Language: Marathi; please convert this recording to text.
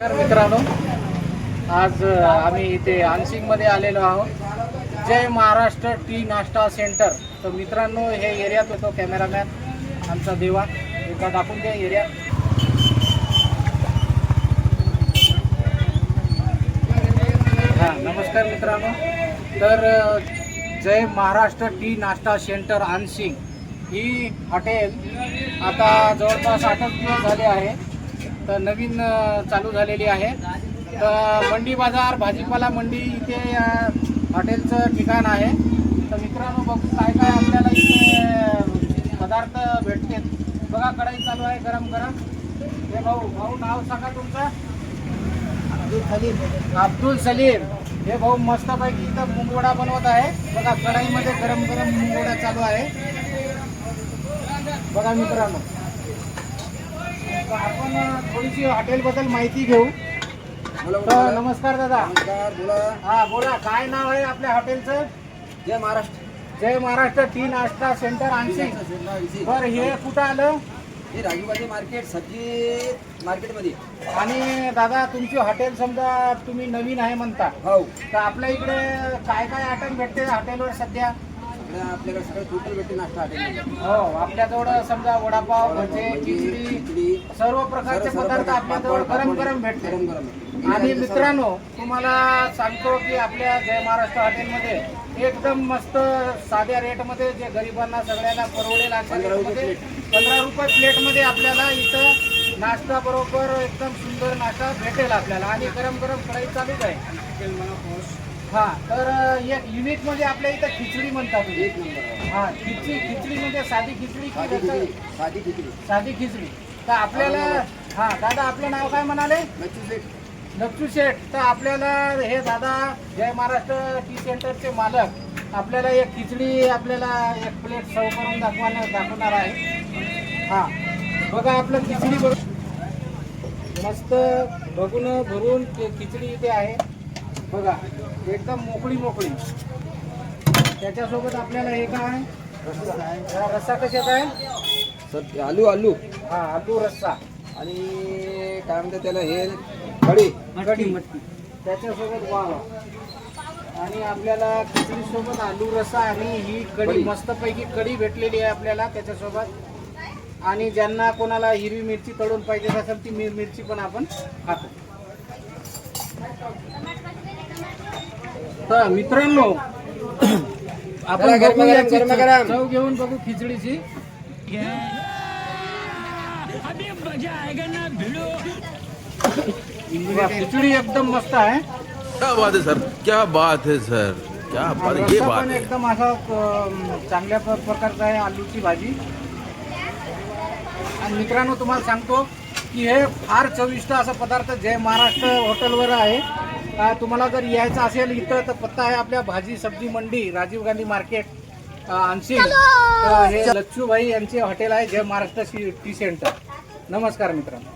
मित्रांनो. आज आम्ही इथे आनसिंगमध्ये आलेलो आहोत. Jai Maharashtra tea Nashta centre. तर मित्रांनो हे एरियात होतो कॅमेरामॅन आमचा देवा. एका दाखवून द्या एरिया. हां नमस्कार मित्रांनो. तर जय महाराष्ट्र टी नाश्ता सेंटर आनसिंग ही हॉटेल आता जवळपास आठच दिवस झाले आहे. तर नवीन चालू झालेली आहे. तर मंडी बाजार भाजीपाला मंडी इथे या हॉटेलचं ठिकाण आहे. तर मित्रांनो बघू काय काय आपल्याला इथे पदार्थ भेटते बघा कढाई चालू आहे गरम गरम. हे भाऊ भाऊ नाव सांगा तुमचं. अब्दुल सलीम. अब्दुल सलीम. हे भाऊ मस्तपैकी इथं मुंगवडा बनवत आहे. बघा कढाईमध्ये गरम गरम मुंगवडा चालू आहे. बघा मित्रांनो. तर आपण थोडीशी हॉटेलबद्दल माहिती घेऊ. तर नमस्कार दादा. नमस्कार बोला. हा बोला काय नाव आहे आपल्या हॉटेलचं? जय महाराष्ट्र. जय महाराष्ट्र टी नाश्ता सेंटर आणशी बर हे कुठं आलं? हे राजूबाजी मार्केट सब्जी मार्केटमध्ये. आणि दादा तुमची हॉटेल समजा तुम्ही नवीन आहे म्हणता. हो. तर आपल्या इकडे काय काय आयटम भेटते हॉटेलवर सध्या? सगळं आपल्याकडे सगळं टोटल भेटते नाश्ता हॉटेल हो आपल्याजवळ समजा वडापाव भजे खिचडी सर्व प्रकारचे पदार्थ आपल्याजवळ गरम गरम भेटते. गरम गरम आणि मित्रांनो तुम्हाला सांगतो की आपल्या जय महाराष्ट्र हॉटेलमध्ये एकदम मस्त साध्या रेटमध्ये जे गरिबांना सगळ्यांना परवडेल अशा पंधरा रुपये रेटमध्ये पंधरा रुपये प्लेटमध्ये आपल्याला इथं नाश्ता बरोबर एकदम सुंदर नाश्ता भेटेल आपल्याला. आणि गरम गरम कढई चालूच आहे. हा तर एक युनिटमध्ये आपल्या इथं खिचडी म्हणतात. एक नंबर हा खिचडी खिचडी म्हणजे साधी खिचडी की साधी खिचडी. साधी खिचडी. साधी खिचडी. तर आपल्याला हा दादा आपलं नाव काय म्हणाले? नक्षू शेठ. तर आपल्याला हे दादा जय महाराष्ट्र टी सेंटरचे मालक आपल्याला एक खिचडी आपल्याला एक प्लेट सर्व करून दाखवणार दाखवणार आहे. हा बघा आपलं खिचडी बघ. मस्त बघून भरून ते खिचडी इथे आहे. बघा एकदम मोकळी मोकळी. त्याच्यासोबत आपल्याला हे काय हा, रस्सा कशाचा आहे? सर आलू आलू. हा आलू रस्सा. आणि काय म्हणतात त्याला हे? कढी. कढी. त्याच्यासोबत वाव. आणि आपल्याला खिचडी सोबत आलू रसा आणि ही कढी. कढी. मस्तपैकी कढी भेटलेली आहे आपल्याला त्याच्यासोबत. आणि ज्यांना कोणाला हिरवी मिरची तळून पाहिजे असेल ती मिर- मिरची पण आपण खातो. तर मित्रांनो आपण गरम- बघू गरम- याची गरम- चव- गरम. चव घेऊन बघू खिचडीची. वा, खिचडी एकदम मस्त आहे. क्या बात है सर. क्या बात है सर. क्या बात है ये रस्सा बात पण है. एकदम असा अं, चांगल्या प्र- प्रकारचा आहे आलूची भाजी. आणि मित्रांनो तुम्हाला सांगतो की हे फार चविष्ट असा पदार्थ जय महाराष्ट्र हॉटेलवर आहे. तुम्हाला जर यायचं असेल इथं तर पत्ता आहे आपल्या भाजी सब्जी मंडी राजीव गांधी मार्केट आणशील. तर हे लच्छूभाई यांचे हॉटेल आहे जय महाराष्ट्र टी सेंटर. नमस्कार मित्रांनो.